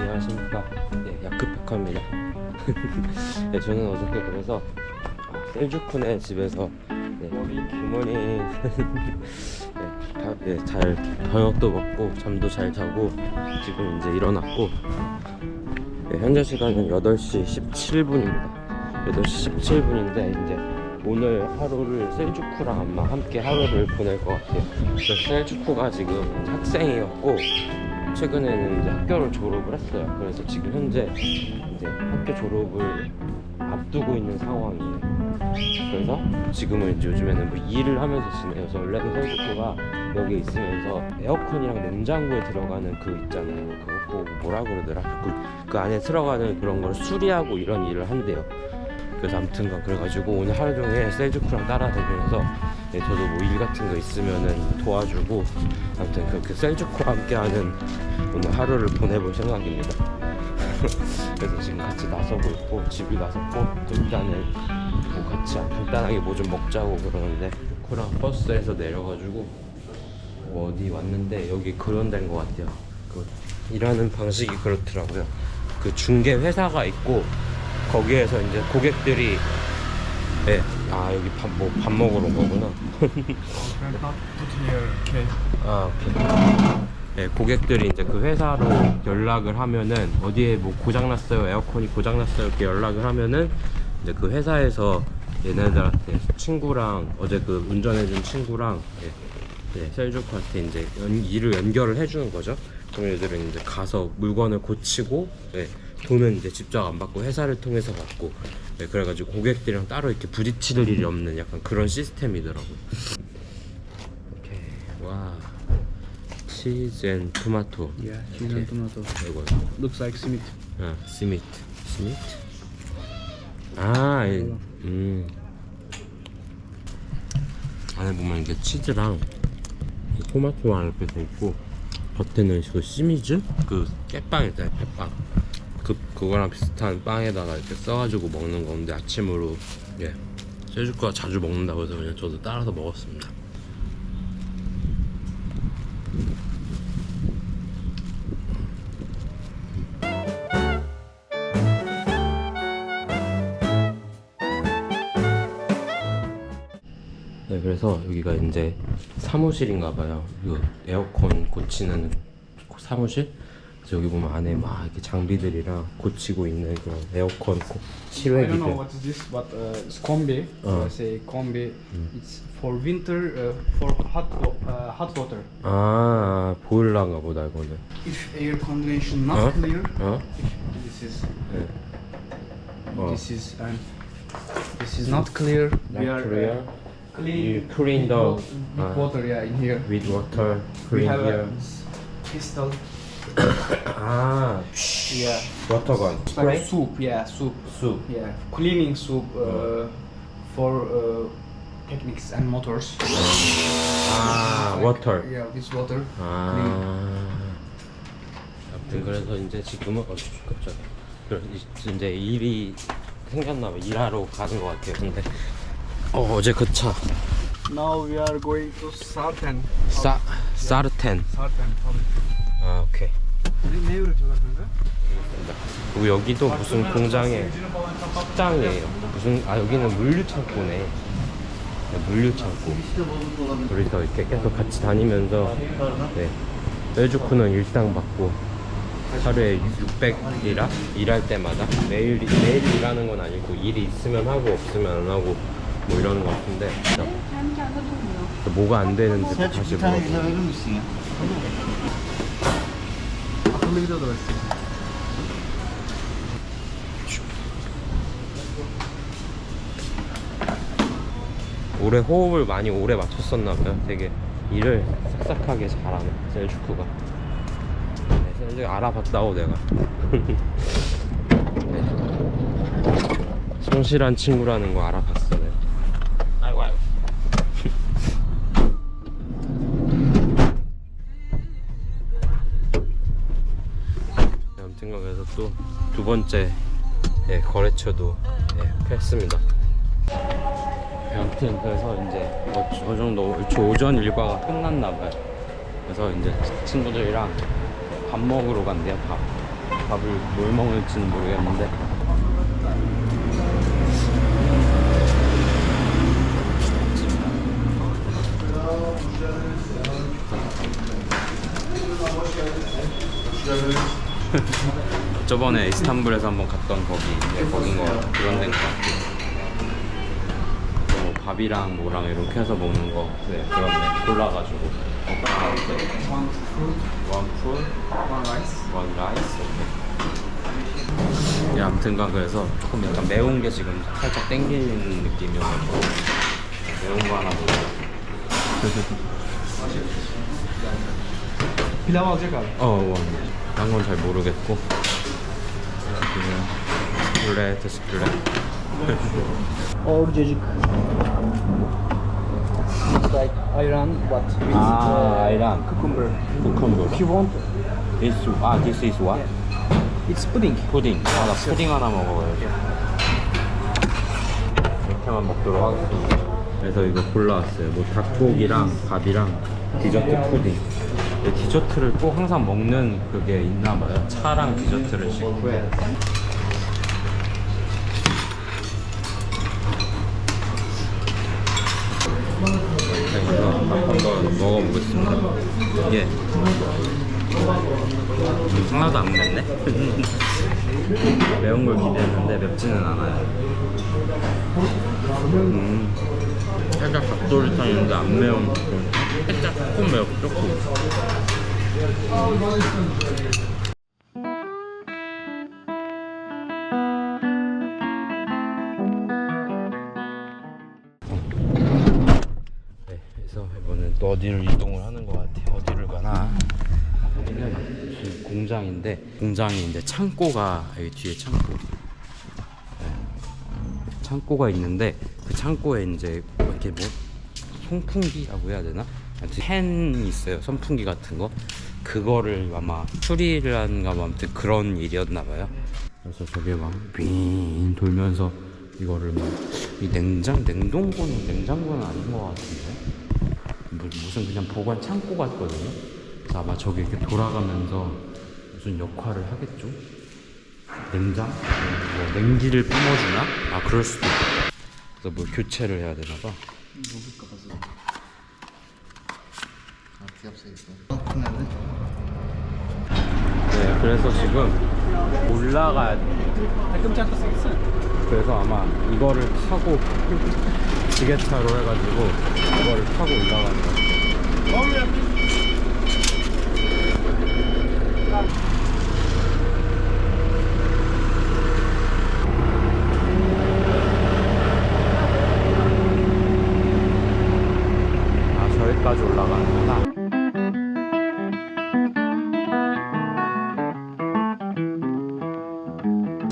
안녕하십니까. 네, 야크페카입니다. 네, 저는 어저께 그래서 아, 셀주쿠네 집에서 네, 부모님 네, 다, 네, 잘 저녁도 먹고 잠도 잘 자고 지금 이제 일어났고 네, 현재 시간은 8시 17분입니다. 8시 17분인데 이제 오늘 하루를 셀주쿠랑 아마 함께 하루를 보낼 것 같아요. 셀주쿠가 지금 학생이었고 최근에는 이제 학교를 졸업을 했어요. 그래서 지금 현재 이제 학교 졸업을 앞두고 있는 상황이에요. 그래서 지금은 이제 요즘에는 뭐 일을 하면서 지내요. 그래서 원래는 셀주쿠가 여기 있으면서 에어컨이랑 냉장고에 들어가는 그 있잖아요. 그거 뭐 뭐라 그러더라? 그, 그 안에 들어가는 그런 걸 수리하고 이런 일을 한대요. 그래서 아무튼간 그래가지고 오늘 하루 종일 셀주쿠랑 따라다니면서 네, 저도 뭐 일 같은 거 있으면은 도와주고 아무튼 그렇게 셀주쿠와 함께하는 오늘 하루를 보내볼 생각입니다. 그래서 지금 같이 나서고 있고 집이 나섰고 또 일단은 뭐 같이 간단하게 뭐 좀 먹자고 그러는데 코랑 버스에서 내려가지고 뭐 어디 왔는데 여기 그런 데인 것 같아요. 그 일하는 방식이 그렇더라고요. 그 중개 회사가 있고 거기에서 이제 고객들이 네, 아 여기 밥 뭐 밥 먹으러 온 거구나. K. 아, 오케이. 네, 고객들이 이제 그 회사로 연락을 하면은 어디에 뭐 고장 났어요, 에어컨이 고장 났어요 이렇게 연락을 하면은 이제 그 회사에서 얘네들한테 친구랑 어제 그 운전해준 친구랑 예, 예, 셀주크한테 이제 연, 일을 연결을 해주는 거죠. 그럼 얘들은 이제 가서 물건을 고치고 예, 돈은 이제 직접 안 받고 회사를 통해서 받고 예, 그래가지고 고객들이랑 따로 이렇게 부딪힐 일이 없는 약간 그런 시스템이더라고요. 오케이. 와. 치즈 앤 토마토. Yeah, cheese and tomato. 이거. Looks like cement. 아 스미트 스미트 아 이- 음. 안에 보면 이게 치즈랑 이 토마토가 이렇게 돼 있고 겉에는 그 시미즈? 그 깨빵 있잖아요 햇빵 그 그거랑 비슷한 빵에다가 이렇게 써가지고 먹는 건데 아침으로 예 세주가 자주 먹는다고 해서 그냥 저도 따라서 먹었습니다. 네, 그래서 여기가 이제 사무실인가 봐요. 그 에어컨 고치는 사무실? 여기 보면 안에 막 이렇게 장비들이랑 고치고 있는 그런 에어컨 고- I don't know 실외기들. what is this, but uh, it's combi. Uh. I say combi. It's for winter, uh, for hot, wa- uh, hot water. 아, 보일러인가 보다 이거는. If air condition not Huh? clear, 어? this is 네. Oh. this is and this is not clear. We are. Uh, clean. You clean the with wa- with uh, water, yeah, in here. with water, we clean have here. a pistol. 아, Yeah. 워터건. It's like soup, yeah, soup. soup. Yeah, cleaning soup uh, for uh, techniques and motors. 아, Like, water. Yeah, this water. 아. 아무튼 그래서 이제 지금은 어 이- 이제 일이 생겼나 봐. 일하러 가는 것 같아요. 근데 어, 어제 그 차. Now we are going to Sarten. 사 사르텐. Sarten. 아, 오케이. Ne üretiyorlar kanka? 그리고 여기도 무슨 공장의 식당이에요. 무슨 아 여기는 물류 창고네. 네, 물류 창고. 우리도 이렇게 계속 같이 다니면서 네. 셀주쿠는 일당 받고 하루에 600이라 일할 때마다 매일 매일 일하는 건 아니고 일이 있으면 하고 없으면 안 하고 뭐 이러는 것 같은데 그래서 뭐가 안 되는지 다시 물어보. verir versin. 올해 호흡을 많이 오래 맞췄었나 봐요. 되게 일을 싹싹하게 잘하네 셀주쿠가. 네, 셀주 알아봤다고 내가. 네. 성실한 친구라는 거 알아봤어 내가. 아이고 아이고. 네, 아무튼 그래서 또 두 번째 예, 거래처도 예, 했습니다. 네, 아무튼 그래서 이제 뭐저 정도 저 오전 일과가 끝났나 봐요. 그래서 이제 친구들이랑 밥 먹으러 간대요. 밥. 밥을 뭘 먹을지는 모르겠는데 저번에 이스탄불에서 한번 갔던 거기 네, 거긴 거 그런 데인 것 같아요. 뭐 밥이랑 뭐랑 이렇게 해서 먹는 거 네, 그렇네 골라가지고 One fruit, 원 풀, one rice. 원 라이스 예, 아무튼간 그래서 조금 약간 매운 게 지금 살짝 땡기는 느낌이어가지고 매운 거 하나 먹어요 Pilav alacak abi. 어, 원. 딴건 잘 모르겠고 그냥 그래, 됐어 그래 Or cacık. It's like ayran, but with Ah, ayran. cucumber. 쿠컴버 If you want, This, 아, this is what? it's pudding. 푸딩. 아, 나 푸딩 하나 먹어야지. 이렇게만 먹도록 하겠습니다. 그래서 이거 골라왔어요. 뭐 닭고기랑 밥이랑 디저트 푸딩. 근데 디저트를 꼭 항상 먹는 그게 있나 봐요. 차랑 디저트를 시고요. 그래서 한번 먹어보겠습니다. 이게 하나도 안 맵네? 매운 걸 기대했는데 맵지는 않아요. 음, 살짝 닭도리탕인데 안 매운 닭도리탕? 살짝 조금 매워, 조금. 네, 그래서 이번엔 또 어디를 이동을 하는 것 같아요. 어디를 가나? 여기는 공장인데 공장이 이제 창고가 여기 뒤에 창고 네. 창고가 있는데 그 창고에 이제 뭐 이렇게 뭐 송풍기라고 해야 되나? 팬이 있어요 선풍기 같은 거 그거를 아마 수리를 하는가 뭐 아무튼 그런 일이었나 봐요 그래서 저게 막빙 돌면서 이거를 막이 냉장 냉동고는 냉장고는 아닌 것 같은데 뭐- 무슨 그냥 보관 창고 같거든요. 그래서 아마 저기 이렇게 돌아가면서 무슨 역할을 하겠죠? 냉장? 뭐 냉기를 뿜어주나? 아 그럴 수도 있고. 그래서 뭐 교체를 해야 되나 봐. 네, 그래서 지금 올라가야 돼. Takım çantası gitsin. 그래서 아마 이거를 타고 지게차로 해가지고 이거를 타고 올라가는 거. 아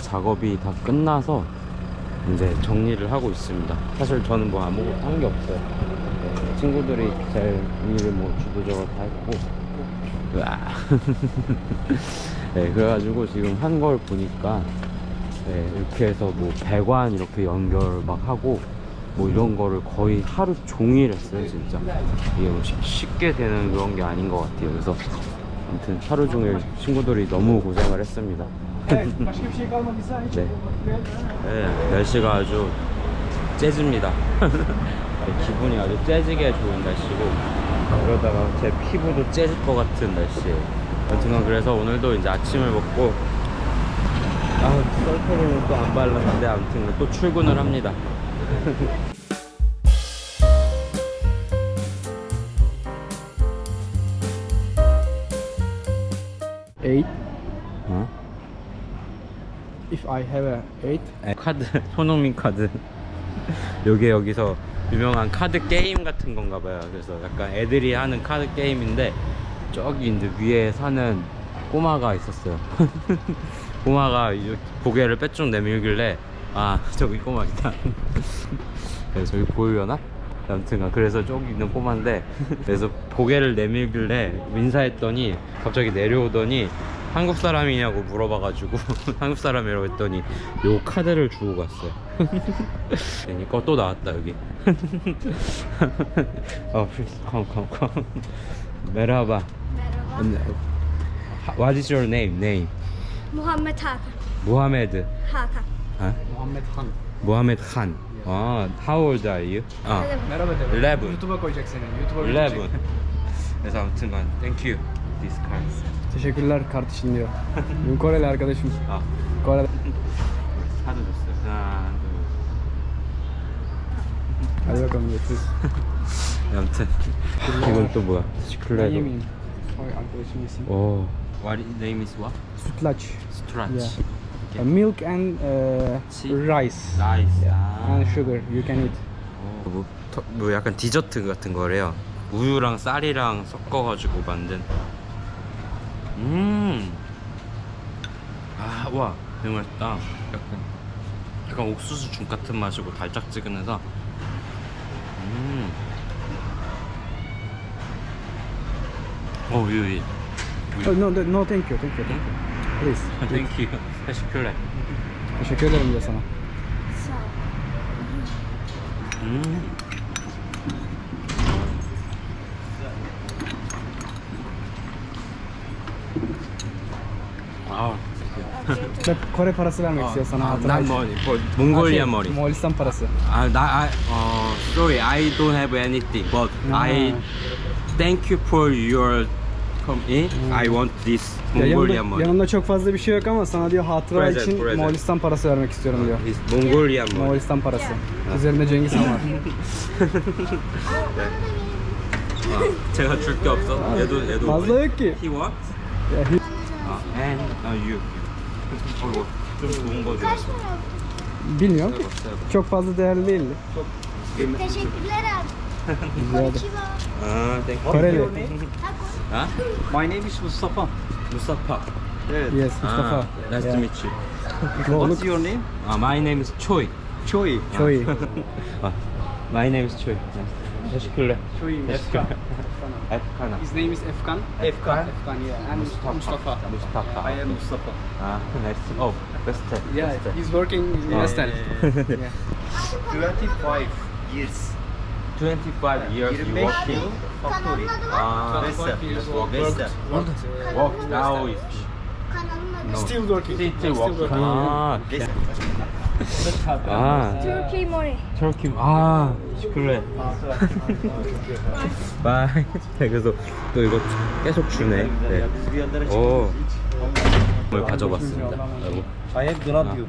작업이 다 끝나서 이제 정리를 하고 있습니다. 사실 저는 뭐 아무것도 한 게 없어요. 네, 친구들이 제 일을 뭐 주도적으로 다 했고, 으아. 네, 그래가지고 지금 한 걸 보니까 네, 이렇게 해서 뭐 배관 이렇게 연결 막 하고 뭐 이런 거를 거의 하루 종일 했어요, 진짜. 이게 뭐 쉽- 쉽게 되는 그런 게 아닌 것 같아요. 그래서 아무튼 하루 종일 친구들이 너무 고생을 했습니다. 네. 네, 날씨가 아주 재즈입니다. 네, 기분이 아주 재즈게 좋은 날씨고 그러다가 제 피부도 재질 것 같은 날씨예요. 아무튼 그래서 오늘도 이제 아침을 먹고 아 선크림은 또안 발랐는데 아무튼 또 출근을 합니다. Eight. 어? If I have a eight. 네, 카드 손흥민 카드 요게 여기서 유명한 카드 게임 같은 건가 봐요 그래서 약간 애들이 하는 카드 게임인데 저기 이제 위에 사는 꼬마가 있었어요 꼬마가 고개를 빼쭉 내밀길래 아 저기 꼬마 있다 그래서 저기 보이려나? 아무튼 그래서 저기 있는 꼬마인데 그래서 고개를 내밀길래 인사했더니 갑자기 내려오더니 한국 사람이냐고 물어봐가지고 한국 사람이라고 했더니 요 카드를 주고 갔어요 그러니까 또 나왔다 여기 어 please come come come 메라바 What is your name? name Muhammed Hakan. 모하메드. Hakan. 아? Muhammed Han. 모하메드 칸. 아, how old are you? 아, Merhaba de. Eleven. YouTube'a koyacak seni. YouTube'a 11. koyacak. 그래서 아무튼간 thank you. This card. Teşekkürler kardeşim diyor. Benim Koreli arkadaşım. 아, Kore'de. 사도 줬어요. 하나, Hadi bakalım görüşürüz. 둘. 아무튼 이건 또 뭐야? Ben 시클레도. yemeyeyim. Oy arkadaşım yesin. 오. What name is what? Sütlaç. 스트라치. Yeah. Uh, milk and uh, Tea. rice. 나이스. And sugar. You can eat. 뭐, 터- 뭐 약간 디저트 같은 거래요. 우유랑 쌀이랑 섞어가지고 만든. 음. 아, 와, 되게 맛있다. 약간, 약간 옥수수 죽 같은 맛이고 달짝지근해서. 음. 어, 유유. Oh, no, no, no thank you. Thank you. Thank you. Please. 시킬래. Teşekkür ederim diyor sana. Sağ ol. 음. 아, Hep Kore parası vermek istiyor sana hatıra 난 için. 머리, 뭐, 몽골리아 şey, 머리. Moğolistan parası. 아, 나, 아, 어, sorry, I don't have anything, but I thank you for your come in. I want this Ya Mongolia yanımda, money. yanımda çok fazla bir şey yok ama sana diyor hatıra Present, için present. Moğolistan parası vermek istiyorum diyor. This Mongolia money. Moğolistan parası. Üzerinde Cengiz Han var. 아, 제가 줄 게 없어. 얘도 얘도. Fazla yok ki. He what? Ya, hiç- 아, and uh, you. 어, 이거 좀 좋은 거 줘. Kaç para? Bilmiyorum. 새거, 새거. Çok fazla değerli değildi. Teşekkürler abi. Rica ederim. Konnichiwa. 아, thank you. Koreli. 아? My name is Mustafa. 무스타파. Evet. Yes, Mustafa. 아, nice Yeah. to meet you. Doğru. What's your name? 아, my name is Choi. Choi. Çok iyi. 아, my name is Choi. 시 킬래? Choi. 에프카나. His name is Efkan. Efkan. Efkan yeah. And Mustafa. 무스타파. I am Mustafa. 아, nice. Oh, best. Yeah, best. he's working in Ah. Vestel. Yeah. 25 years. 25 years you 25 working. yıl factory. 아, Vestel. Worked. Vestel. work now is Kanalın adı. Still working. still Still working. working. 아, Vestel. 아. Turkey Money. 터키 아 시클레 바이 네, 그래서 또 이거 계속 주네. 네. 오. 을 가져봤습니다. 아이고. I have donut you.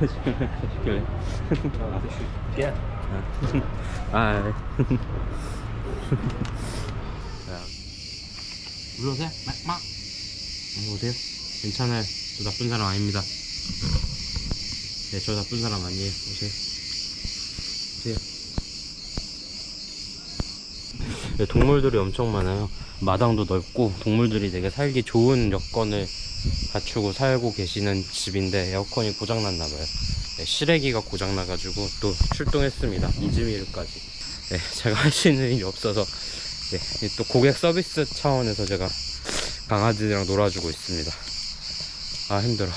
시클레. 아. 네. 자, 물러오세요 막막 오세요. 괜찮아요. 저 나쁜 사람 아닙니다 네 저 나쁜 사람 아니에요 오세요 오세요 네, 동물들이 엄청 많아요. 마당도 넓고 동물들이 되게 살기 좋은 여건을 갖추고 살고 계시는 집인데 에어컨이 고장났나 봐요. 네, 실외기가 고장나가지고 또 출동했습니다. 이즈미르까지. 네, 제가 할 수 있는 일이 없어서 네, 또 고객 서비스 차원에서 제가 강아지들이랑 놀아주고 있습니다. 아 힘들어.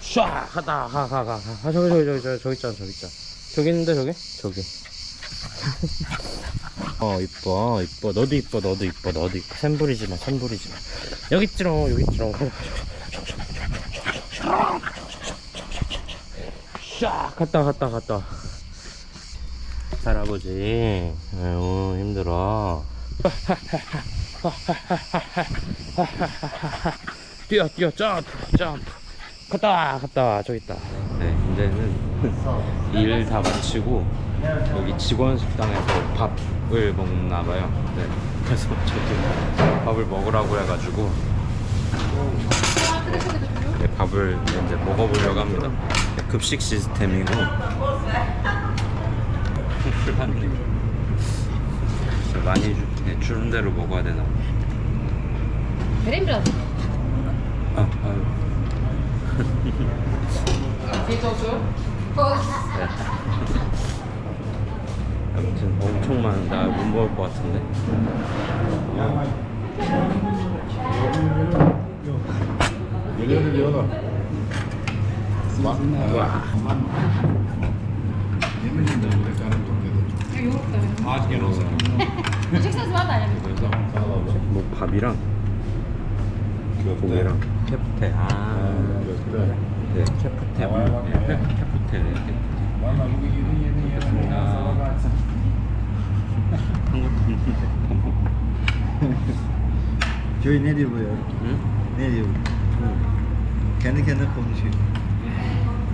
샤 가다 가가가 아, 저기 저기 저기 저기 저기 있잖아 저기 있잖아 저기 있는데 저기 저기 어 이뻐 이뻐 너도 이뻐 너도 이뻐 너도 이뻐 샘 부리지마 샘 부리지마 여기 있지롱 여기 있지롱 샤 갔다 갔다 갔다 할아버지 아유 힘들어 뛰어 뛰어 점프 점프. 갔다 갔다 저기 있다. 네 이제는 일 다 마치고 여기 직원 식당에서 밥을 먹나 봐요. 네 그래서 저도 밥을 먹으라고 해가지고 네, 밥을 이제 먹어보려고 합니다. 네, 급식 시스템이고 많이 주, 네, 주는 대로 먹어야 되나 biraz. 아, 아유. 네. 아무튼 엄청 많은데 아, 못 먹을 것 같은데. 와. 식사도 밥이랑 고기랑 캐프테 아 네, 캐프테 물 네, 캐프테네 먹겠습니다 Joey ne diyor bu ya? 응? Ne diyor bu? Kendi kendine konuşuyor.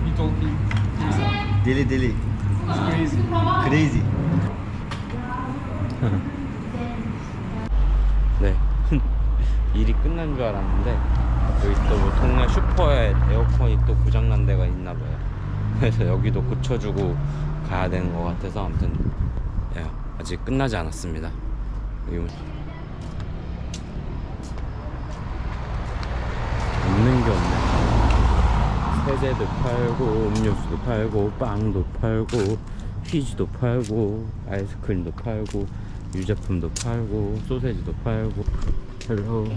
He told me Deli deli. it's crazy. Crazy. 일이 끝난 줄 알았는데 여기 또 뭐 동네 슈퍼에 에어컨이 또 고장난 데가 있나 봐요. 그래서 여기도 고쳐주고 가야 되는 것 같아서 아무튼 예, 아직 끝나지 않았습니다. 없는 게 없네. 세제도 팔고 음료수도 팔고 빵도 팔고 퀴즈도 팔고 아이스크림도 팔고 유제품도 팔고 소세지도 팔고 헬로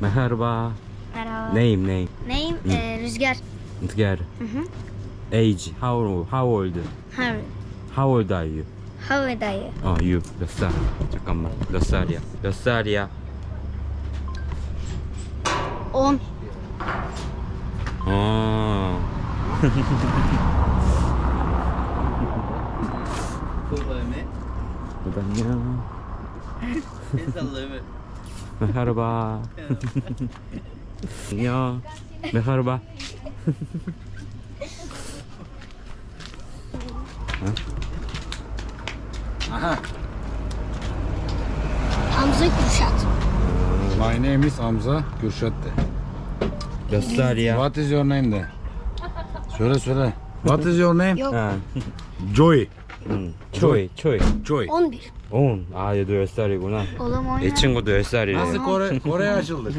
메하르바 Merhaba. name name Name e, Rüzgar. together hı. age how how old Harry. how old are you How old are you? 어 you 몇살 잠깐만 몇 살이야 몇 살이야 10. 어 안녕 메하르바 안녕 Merhaba. ya. Merhaba. Aha. Hamza Kürşat. My name is Hamza Kürşat de. Göster ya. What is your name de. Söyle söyle. What is your name? Yok. Joy. Joy. Joy. Joy. 11. 온. 아 얘도 10살이구나 Oğlum oyna. 이 친구도 10살이래 Nasıl Kore, Kore'ye açıldık?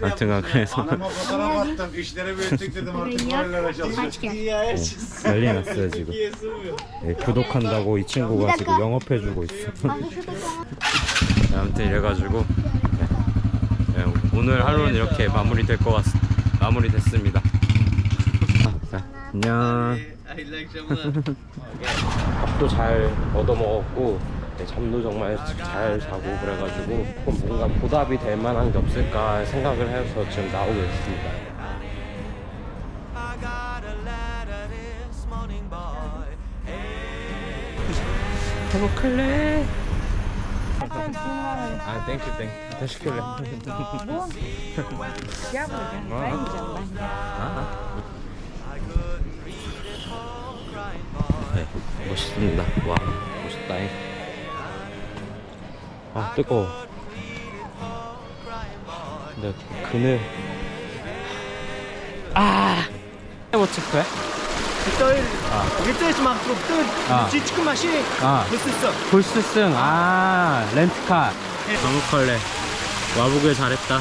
하여튼간 그래서 Anama fotoğraf attım. İşleri büyüttük dedim artık Korelilere çalışıyor. Kaç gel. 난리 났어요 지금 예, 구독한다고 이 친구가 지금 영업해주고 있어 네, 아무튼 이래가지고 네. 네, 오늘 하루는 이렇게 마무리될 것 같, 마무리됐습니다 아, 자, 안녕 밥도 잘 얻어먹었고 네, 잠도 정말 잘 자고 그래가지고 조금 뭔가 보답이 될 만한 게 없을까 생각을 해서 지금 나오게 됐습니다. 행복할래? 아 땡큐 땡큐 더 시킬래? 네, 멋있습니다. 와, 멋있다잉. 아, 뜨거워. 근데 그늘. 아! 뭐 체크해? Getir mahkum dur. 아. Çıkın maşini. 아, Mısırsın. 볼스승. 아, 렌트카. 한국할래. 와보길 잘했다.